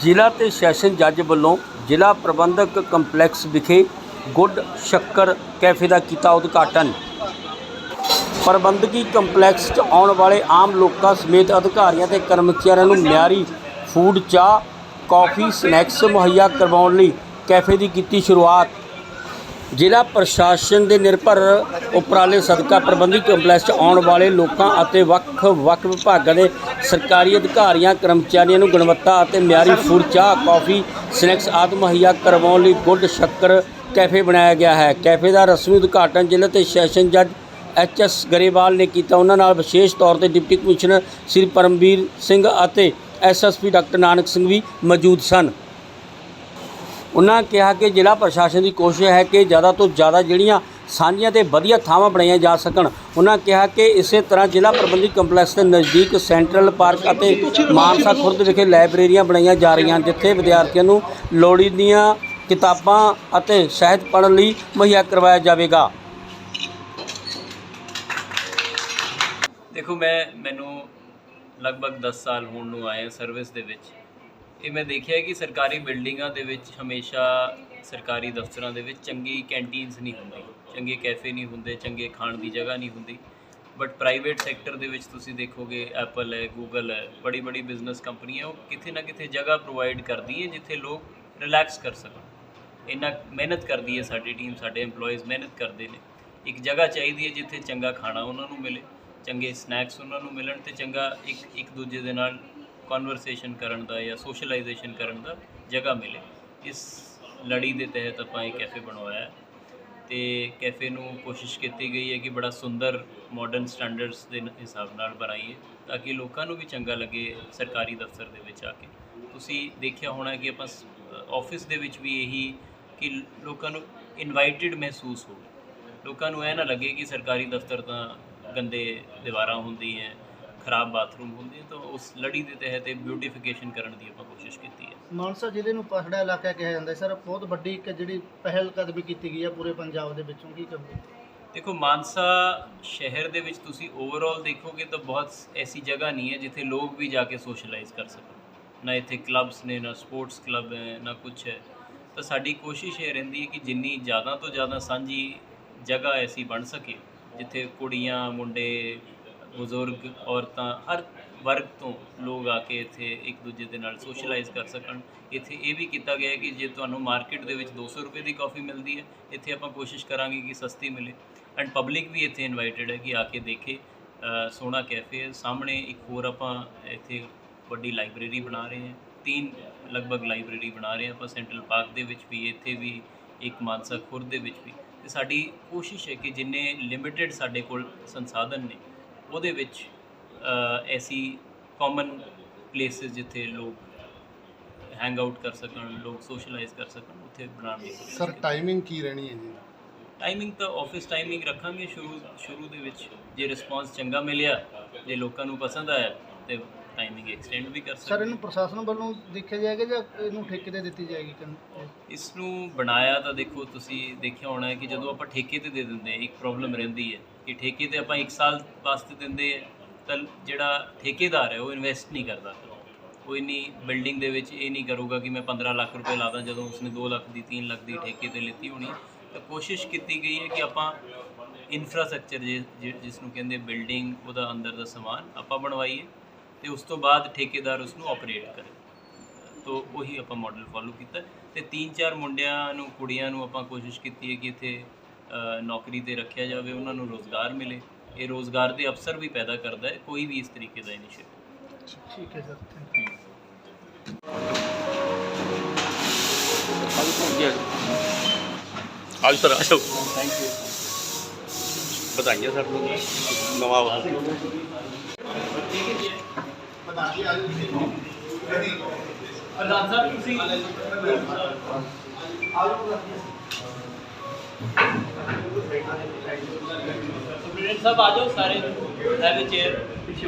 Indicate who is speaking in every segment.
Speaker 1: ਜ਼ਿਲ੍ਹਾ ਤੇ ਸੈਸ਼ਨ ਜੱਜ ਵੱਲੋਂ ਜ਼ਿਲ੍ਹਾ ਪ੍ਰਬੰਧਕ ਕੰਪਲੈਕਸ ਵਿਖੇ ਗੁੱਡ ਸ਼ੱਕਰ ਕੈਫੇ ਦਾ ਕੀਤਾ ਉਦਘਾਟਨ। ਪ੍ਰਬੰਧਕੀ ਕੰਪਲੈਕਸ 'ਚ ਆਉਣ ਵਾਲੇ ਆਮ ਲੋਕਾਂ ਸਮੇਤ ਅਧਿਕਾਰੀਆਂ ਤੇ ਕਰਮਚਾਰੀਆਂ ਨੂੰ ਮਿਆਰੀ ਫੂਡ ਚਾਹ, ਕੌਫੀ, ਸਨੈਕਸ ਮੁਹੱਈਆ ਕਰਵਾਉਣ ਲਈ ਕੈਫੇ ਦੀ ਕੀਤੀ ਸ਼ੁਰੂਆਤ। ਜ਼ਿਲ੍ਹਾ ਪ੍ਰਸ਼ਾਸਨ ਦੇ ਨਿਰਭਰ ਉਪਰਾਲੇ ਸਦਕਾ ਪ੍ਰਬੰਧਕ ਕੰਪਲੈਕਸ 'ਚ ਆਉਣ ਵਾਲੇ ਲੋਕਾਂ ਅਤੇ ਵੱਖ-ਵੱਖ ਵਿਭਾਗਾਂ ਦੇ ਸਰਕਾਰੀ ਅਧਿਕਾਰੀਆਂ, ਕਰਮਚਾਰੀਆਂ ਨੂੰ ਗੁਣਵੱਤਾ ਅਤੇ ਮਿਆਰੀ ਫੂਡ, ਚਾਹ, ਕੌਫੀ, ਸਨੈਕਸ ਆਦਿ ਮੁਹੱਈਆ ਕਰਵਾਉਣ ਲਈ ਗੁੱਡ ਸ਼ੱਕਰ ਕੈਫੇ ਬਣਾਇਆ ਗਿਆ ਹੈ। ਕੈਫੇ ਦਾ ਰਸਮੀ ਉਦਘਾਟਨ ਜ਼ਿਲ੍ਹਾ ਤੇ ਸੈਸ਼ਨ ਜੱਜ ਐਚ ਐਸ ਗਰੇਵਾਲ ਨੇ ਕੀਤਾ। ਉਹਨਾਂ ਨਾਲ ਵਿਸ਼ੇਸ਼ ਤੌਰ ਤੇ ਡਿਪਟੀ ਕਮਿਸ਼ਨਰ ਸ੍ਰੀ ਪਰਮਵੀਰ ਸਿੰਘ ਅਤੇ ਐਸਐਸਪੀ ਡਾਕਟਰ ਨਾਨਕ ਸਿੰਘ ਵੀ ਮੌਜੂਦ ਸਨ। ਉਹਨਾਂ ਕਿਹਾ ਕਿ ਜ਼ਿਲ੍ਹਾ ਪ੍ਰਸ਼ਾਸਨ ਦੀ ਕੋਸ਼ਿਸ਼ ਹੈ ਕਿ ਜ਼ਿਆਦਾ ਤੋਂ ਜ਼ਿਆਦਾ ਜਿਹੜੀਆਂ ਸਾਂਝੀਆਂ ਤੇ ਵਧੀਆ ਥਾਵਾਂ ਬਣਾਈਆਂ ਜਾ ਸਕਣ। ਉਹਨਾਂ ਕਿਹਾ ਕਿ ਇਸੇ ਤਰ੍ਹਾਂ ਜ਼ਿਲ੍ਹਾ ਪ੍ਰਬੰਧਕ ਕੰਪਲੈਕਸ ਦੇ ਨਜ਼ਦੀਕ ਸੈਂਟਰਲ ਪਾਰਕ ਅਤੇ ਮਾਨਸਾ ਖੁਰਦ ਵਿਖੇ ਲਾਇਬ੍ਰੇਰੀਆਂ ਬਣਾਈਆਂ ਜਾ ਰਹੀਆਂ ਹਨ, ਜਿੱਥੇ ਵਿਦਿਆਰਥੀਆਂ ਨੂੰ ਲੋੜੀਂਦੀਆਂ ਕਿਤਾਬਾਂ ਅਤੇ ਸਾਹਿਤ ਪੜ੍ਹਨ ਲਈ ਮੁਹੱਈਆ ਕਰਵਾਇਆ ਜਾਵੇਗਾ।
Speaker 2: ਦੇਖੋ, ਮੈਂ, ਮੈਨੂੰ ਲਗਭਗ 10 ਸਾਲ ਹੋਣ ਨੂੰ ਆਏ ਸਰਵਿਸ ਦੇ ਵਿੱਚ। ਇਹ ਮੈਂ ਦੇਖਿਆ ਕਿ ਸਰਕਾਰੀ ਬਿਲਡਿੰਗਾਂ ਦੇ ਵਿੱਚ ਹਮੇਸ਼ਾ ਸਰਕਾਰੀ ਦਫ਼ਤਰਾਂ ਦੇ ਵਿੱਚ ਚੰਗੀ ਕੈਂਟੀਨਸ ਨਹੀਂ ਹੁੰਦੀ। ਚੰਗੇ ਕੈਫੇ ਨਹੀਂ ਹੁੰਦੇ, ਚੰਗੇ ਖਾਣ ਦੀ ਜਗ੍ਹਾ ਨਹੀਂ ਹੁੰਦੀ। ਬਟ ਪ੍ਰਾਈਵੇਟ ਸੈਕਟਰ ਦੇ ਵਿੱਚ ਤੁਸੀਂ ਦੇਖੋਗੇ ਐਪਲ ਹੈ ਗੂਗਲ ਹੈ ਬੜੀ ਬੜੀ ਬਿਜ਼ਨਸ ਕੰਪਨੀਆਂ ਉਹ ਕਿਤੇ ਨਾ ਕਿਤੇ ਜਗ੍ਹਾ ਪ੍ਰੋਵਾਈਡ ਕਰਦੀ ਹੈ ਜਿੱਥੇ ਲੋਕ ਰਿਲੈਕਸ ਕਰ ਸਕਣ। ਇੰਨਾ ਮਿਹਨਤ ਕਰਦੀ ਹੈ ਸਾਡੀ ਟੀਮ ਸਾਡੇ EMPLOYEES ਮਿਹਨਤ ਕਰਦੇ ਨੇ। ਇੱਕ ਜਗ੍ਹਾ ਚਾਹੀਦੀ ਹੈ ਜਿੱਥੇ ਚੰਗਾ ਖਾਣਾ ਉਹਨਾਂ ਨੂੰ ਮਿਲੇ, ਚੰਗੇ ਸਨੈਕਸ ਉਹਨਾਂ ਨੂੰ ਮਿਲਣ ਤੇ ਚੰਗਾ ਇੱਕ ਇੱਕ ਦੂਜੇ ਦੇ ਨਾਲ ਕਨਵਰਸੇਸ਼ਨ ਕਰਨ ਦਾ ਜਾਂ ਸੋਸ਼ਲਾਈਜੇਸ਼ਨ ਕਰਨ ਦਾ ਜਗ੍ਹਾ ਮਿਲੇ। ਇਸ ਲੜੀ ਦੇ ਤਹਿਤ ਆਪਾਂ ਇਹ ਕੈਫੇ ਬਣਵਾਇਆ ਹੈ। ਤੇ ਕੈਫੇ ਨੂੰ ਕੋਸ਼ਿਸ਼ ਕੀਤੀ ਗਈ ਹੈ ਕਿ ਬੜਾ ਸੁੰਦਰ ਮਾਡਰਨ ਸਟੈਂਡਰਡਸ ਦੇ ਹਿਸਾਬ ਨਾਲ ਬਣਾਈਏ ਤਾਂ ਕਿ ਲੋਕਾਂ ਨੂੰ ਵੀ ਚੰਗਾ ਲੱਗੇ ਸਰਕਾਰੀ ਦਫ਼ਤਰ ਦੇ ਵਿੱਚ ਆ ਕੇ। ਤੁਸੀਂ ਦੇਖਿਆ ਹੋਣਾ ਕਿ ਆਪਾਂ ਆਫਿਸ ਦੇ ਵਿੱਚ ਵੀ ਇਹੀ ਕਿ ਲੋਕਾਂ ਨੂੰ ਇਨਵਾਈਟਿਡ ਮਹਿਸੂਸ ਹੋਵੇ। ਲੋਕਾਂ ਨੂੰ ਇਹ ਨਾ ਲੱਗੇ ਕਿ ਸਰਕਾਰੀ ਦਫ਼ਤਰ ਤਾਂ ਗੰਦੇ ਦੀਵਾਰਾਂ ਹੁੰਦੀਆਂ ਖਰਾਬ ਬਾਥਰੂਮ ਹੁੰਦੇ ਤਾਂ ਉਸ ਲੜੀ ਦੇ ਤਹਿਤ ਇਹ ਬਿਊਟੀਫਿਕੇਸ਼ਨ ਕਰਨ ਦੀ ਆਪਾਂ ਕੋਸ਼ਿਸ਼ ਕੀਤੀ ਹੈ।
Speaker 3: ਮਾਨਸਾ ਜ਼ਿਲ੍ਹੇ ਨੂੰ ਪਹਾੜਾ ਇਲਾਕਾ ਕਿਹਾ ਜਾਂਦਾ ਹੈ। ਸਰ ਬਹੁਤ ਵੱਡੀ ਇੱਕ ਜਿਹੜੀ ਪਹਿਲ ਕਦਮੀ ਕੀਤੀ ਗਈ ਹੈ ਪੂਰੇ ਪੰਜਾਬ ਦੇ ਵਿੱਚੋਂ ਕੀ ਕਹੋਗੇ?
Speaker 2: ਦੇਖੋ ਮਾਨਸਾ ਸ਼ਹਿਰ ਦੇ ਵਿੱਚ ਤੁਸੀਂ ਓਵਰਆਲ ਦੇਖੋਗੇ ਤਾਂ ਬਹੁਤ ਐਸੀ ਜਗ੍ਹਾ ਨਹੀਂ ਹੈ ਜਿੱਥੇ ਲੋਕ ਵੀ ਜਾ ਕੇ ਸੋਸ਼ਲਾਈਜ਼ ਕਰ ਸਕਣ। ਨਾ ਇੱਥੇ ਕਲੱਬਸ ਨੇ ਨਾ ਸਪੋਰਟਸ ਕਲੱਬ ਹੈ ਨਾ ਕੁਝ ਹੈ। ਤਾਂ ਸਾਡੀ ਕੋਸ਼ਿਸ਼ ਇਹ ਰਹਿੰਦੀ ਹੈ ਕਿ ਜਿੰਨੀ ਜ਼ਿਆਦਾ ਤੋਂ ਜ਼ਿਆਦਾ ਸਾਂਝੀ ਜਗ੍ਹਾ ਐਸੀ ਬਣ ਸਕੇ ਜਿੱਥੇ ਕੁੜੀਆਂ ਮੁੰਡੇ ਬਜ਼ੁਰਗ ਔਰਤਾਂ ਹਰ ਵਰਗ ਤੋਂ ਲੋਕ ਆ ਕੇ ਇੱਥੇ ਇੱਕ ਦੂਜੇ ਦੇ ਨਾਲ ਸੋਸ਼ਲਾਈਜ਼ ਕਰ ਸਕਣ। ਇੱਥੇ ਇਹ ਵੀ ਕੀਤਾ ਗਿਆ ਕਿ ਜੇ ਤੁਹਾਨੂੰ ਮਾਰਕੀਟ ਦੇ ਵਿੱਚ 200 ਰੁਪਏ ਦੀ ਕਾਫੀ ਮਿਲਦੀ ਹੈ ਇੱਥੇ ਆਪਾਂ ਕੋਸ਼ਿਸ਼ ਕਰਾਂਗੇ ਕਿ ਸਸਤੀ ਮਿਲੇ। ਐਂਡ ਪਬਲਿਕ ਵੀ ਇੱਥੇ ਇਨਵਾਈਟਡ ਹੈ ਕਿ ਆ ਕੇ ਦੇਖੇ ਅ, ਸੋਹਣਾ ਕੈਫੇ ਸਾਹਮਣੇ ਇੱਕ ਹੋਰ ਆਪਾਂ ਇੱਥੇ ਵੱਡੀ ਲਾਇਬ੍ਰੇਰੀ ਬਣਾ ਰਹੇ ਹਾਂ। ਤਿੰਨ ਲਗਭਗ ਲਾਇਬ੍ਰੇਰੀ ਬਣਾ ਰਹੇ ਹਾਂ ਆਪਾਂ। ਸੈਂਟਰਲ ਪਾਰਕ ਦੇ ਵਿੱਚ ਵੀ ਇੱਥੇ ਵੀ ਇੱਕ ਮਾਨਸਾ ਖੁਰ ਦੇ ਵਿੱਚ ਵੀ। ਤੇ ਸਾਡੀ ਕੋਸ਼ਿਸ਼ ਹੈ ਕਿ ਜਿੰਨੇ ਲਿਮਿਟਿਡ ਸਾਡੇ ਕੋਲ ਸੰਸਾਧਨ ਨੇ ਉਹਦੇ ਵਿੱਚ ਐਸੀ ਕਾਮਨ ਪਲੇਸਿਸ ਜਿੱਥੇ ਲੋਕ ਹੈਂਗ ਆਊਟ ਕਰ ਸਕਣ ਲੋਕ ਸੋਸ਼ਲਾਈਜ਼ ਕਰ ਸਕਣ ਉੱਥੇ ਬਣਾਉਣ ਦੀ ਕੋਸ਼ਿਸ਼
Speaker 4: ਸਰ। ਟਾਈਮਿੰਗ ਕੀ ਰਹਿਣੀ ਹੈ ਜੀ?
Speaker 2: ਟਾਈਮਿੰਗ ਤਾਂ ਆਫਿਸ ਟਾਈਮਿੰਗ ਰੱਖਾਂਗੇ ਸ਼ੁਰੂ ਸ਼ੁਰੂ ਦੇ ਵਿੱਚ। ਜੇ ਰਿਸਪਾਂਸ ਚੰਗਾ ਮਿਲਿਆ ਜੇ ਲੋਕਾਂ ਨੂੰ ਪਸੰਦ ਆਇਆ ਤੇ ਟਾਈਮਿੰਗ ਐਕਸਟੈਂਡ ਵੀ ਕਰ
Speaker 3: ਸਰ
Speaker 2: ਸਕਦੇ।
Speaker 3: ਇਹਨੂੰ ਪ੍ਰਸ਼ਾਸਨ ਵੱਲੋਂ ਦੇਖਿਆ ਜਾਏਗਾ ਜਾਂ ਇਹਨੂੰ ਠੇਕੇ ਤੇ ਦਿੱਤੀ ਜਾਏਗੀ
Speaker 2: ਇਸ ਨੂੰ ਬਣਾਇਆ ਤਾਂ ਦੇਖੋ ਤੁਸੀਂ ਦੇਖਿਆ ਹੋਣਾ ਹੈ ਕਿ ਜਦੋਂ ਆਪਾਂ ਠੇਕੇ ਤੇ ਦੇ ਦਿੰਦੇ ਇੱਕ ਪ੍ਰੋਬਲਮ ਰਹਿੰਦੀ ਹੈ। ਕਿ ਠੇਕੇ ਤੇ ਆਪਾਂ 1 ਸਾਲ ਵਾਸਤੇ ਦਿੰਦੇ ਹਾਂ ਤਾਂ ਜਿਹੜਾ ਠੇਕੇਦਾਰ ਹੈ ਉਹ ਇਨਵੈਸਟ ਨਹੀਂ ਕਰਦਾ। ਕੋਈ ਨਹੀਂ ਬਿਲਡਿੰਗ ਦੇ ਵਿੱਚ ਇਹ ਨਹੀਂ ਕਰੂਗਾ ਕਿ ਮੈਂ 15 ਲੱਖ ਰੁਪਏ ਲਾਦਾ ਜਦੋਂ ਉਸਨੇ 2 ਲੱਖ ਦੀ 3 ਲੱਖ ਦੀ ਠੇਕੇ ਤੇ ਲਿੱਤੀ ਹੋਣੀ। ਤਾਂ ਕੋਸ਼ਿਸ਼ ਕੀਤੀ ਗਈ ਹੈ ਕਿ ਆਪਾਂ ਇਨਫਰਾਸਟ੍ਰਕਚਰ ਜਿਸ ਨੂੰ ਕਹਿੰਦੇ ਬਿਲਡਿੰਗ ਉਹਦਾ ਅੰਦਰ ਦਾ ਸਮਾਨ ਆਪਾਂ ਬਣਵਾਈਏ ਤੇ ਉਸ ਤੋਂ ਬਾਅਦ ਠੇਕੇਦਾਰ ਉਸ ਨੂੰ ਆਪਰੇਟ ਕਰੇ। ਤੋ ਉਹੀ ਆਪਾਂ ਮਾਡਲ ਫੋਲੋ ਕੀਤਾ। ਤੇ ਤਿੰਨ ਚਾਰ ਮੁੰਡਿਆਂ ਨੂੰ, ਕੁੜੀਆਂ ਨੂੰ ਆਪਾਂ ਕੋਸ਼ਿਸ਼ ਕੀਤੀ ਹੈ ਕਿ ਇੱਥੇ ਨੌਕਰੀ ਤੇ ਰੱਖਿਆ ਜਾਵੇ ਉਹਨਾਂ ਨੂੰ ਰੋਜ਼ਗਾਰ ਮਿਲੇ। ਇਹ ਰੋਜ਼ਗਾਰ ਦੇ ਅਵਸਰ ਵੀ ਪੈਦਾ ਕਰਦਾ ਹੈ ਕੋਈ ਵੀ ਇਸ ਤਰੀਕੇ ਦਾ ਇਨੀਸ਼ੀਏਟਿਵ
Speaker 3: ਠੀਕ ਹੈ ਸਰ ਥੈਂਕ ਯੂ
Speaker 1: ਆਜ ਸਰ ਆਜੋ ਵਧਾਈਆਂ ਸਰ ਨੂੰ। ਨਵਾਂ ਵਾ
Speaker 2: ਪ੍ਰਧਾਨ ਸਾਹਿਬ ਤੁਸੀਂ ਸੁਪਰੀਡੈਂਟ ਸਾਹਿਬ ਆ ਜਾਓ ਸਾਰੇ ਹੈਵ ਅ ਚੇਅਰ ਪਿੱਛੇ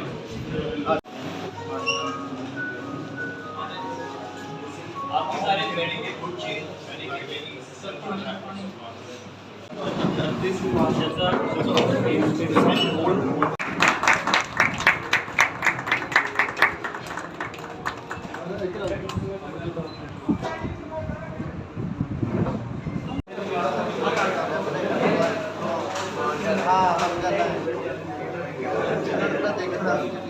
Speaker 2: आप सारे बैठेंगे कुछ बैठेंगे सब
Speaker 3: ਇਹਨਾਂ